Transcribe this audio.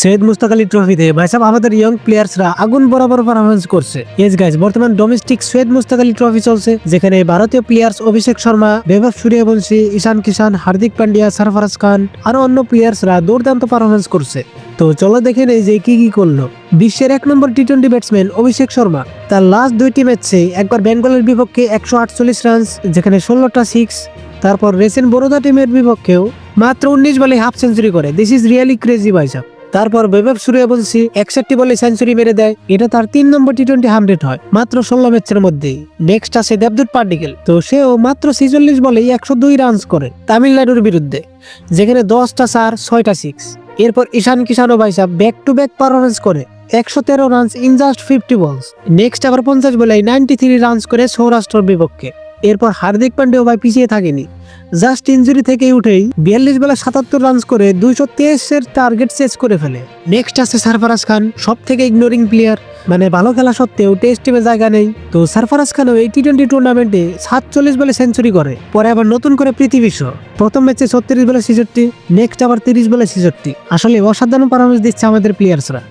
সৈয়দ মুস্তাক আলী ট্রফিতে ভাই সাহেব আমাদের ইয়ং প্লেয়ার্সরা আগুন বরাবর পারফরমেন্স করছে। ইয়েস গাইজ বর্তমান ডোমেস্টিক সৈয়দ মুস্তাক আলী ট্রফি চলছে, যেখানে ভারতীয় প্লেয়ার্স অভিষেক শর্মা, বেভব সূর্যবংশী, ঈশান কিষান হার্দিক পান্ডিয়া, সরফরাজ খান, আরও অন্য প্লেয়ার্সরা দুর্দান্ত পারফরমেন্স করছে। তো চলো দেখে নেই যে কি কি করল। বিশ্বের এক নম্বর T twenty batsman Abhishek Sharma, তার লাস্ট দুইটি ম্যাচে একবার বেঙ্গলের বিপক্ষে একশো আটচল্লিশ রান যেখানে ষোলোটা সিক্স তারপর রেসেন্ট বরোদা টিমের বিপক্ষেও মাত্র উনিশ বলে হাফ সেঞ্চুরি করে। দিস ইজ রিয়েলি ক্রেজি ভাইসাব। তারপর বৈভব সূর্যবংশী একষট্টি বলে সেঞ্চুরি মেরে দেয়। এটা তার তিন নম্বর টি টোয়েন্টি হান্ড্রেড হয়, মাত্র ষোলো ম্যাচের মধ্যেই। নেক্সট আছে দেবদূত পার্টিকেল তো সেও মাত্র ছিচল্লিশ বলেই একশো দুই রানস করে তামিলনাড়ুর বিরুদ্ধে, যেখানে দশটা চার, ছয়টা সিক্স এরপর ঈশান কিষানও ভাইসাব ব্যাক টু ব্যাক পারফরমেন্স করে, একশো তেরো runs in just fifty balls next আবার পঞ্চাশ বলে নাইনটি থ্রি রানস করে সৌরাষ্ট্রর বিপক্ষে। এরপর হার্দিক পান্ডেও ভাই পিছিয়ে থাকেনি। জাস্ট ইঞ্জুরি থেকে উঠেই বিয়াল্লিশ বেলা সাতাত্তর রানস করে দুইশো তেইশের টার্গেট চেস করে ফেলে। নেক্সট আছে সারফারাজ খান সব থেকে ইগনোরিং প্লেয়ার মানে ভালো খেলা সত্ত্বেও টেস্ট টিমে জায়গা নেই। তো সারফারাজ খানও এই টি টোয়েন্টি টুর্নামেন্টে সাতচল্লিশ বলে সেঞ্চুরি করে। পরে আবার নতুন করে পৃথিবী বিশ্ব। প্রথম ম্যাচে ছত্রিশ বলে ছেষট্টি নেক্সট আবার তিরিশ বলে ছেষট্টি। আসলে অসাধারণ পারফরমেন্স দিচ্ছে আমাদের প্লেয়ার্সরা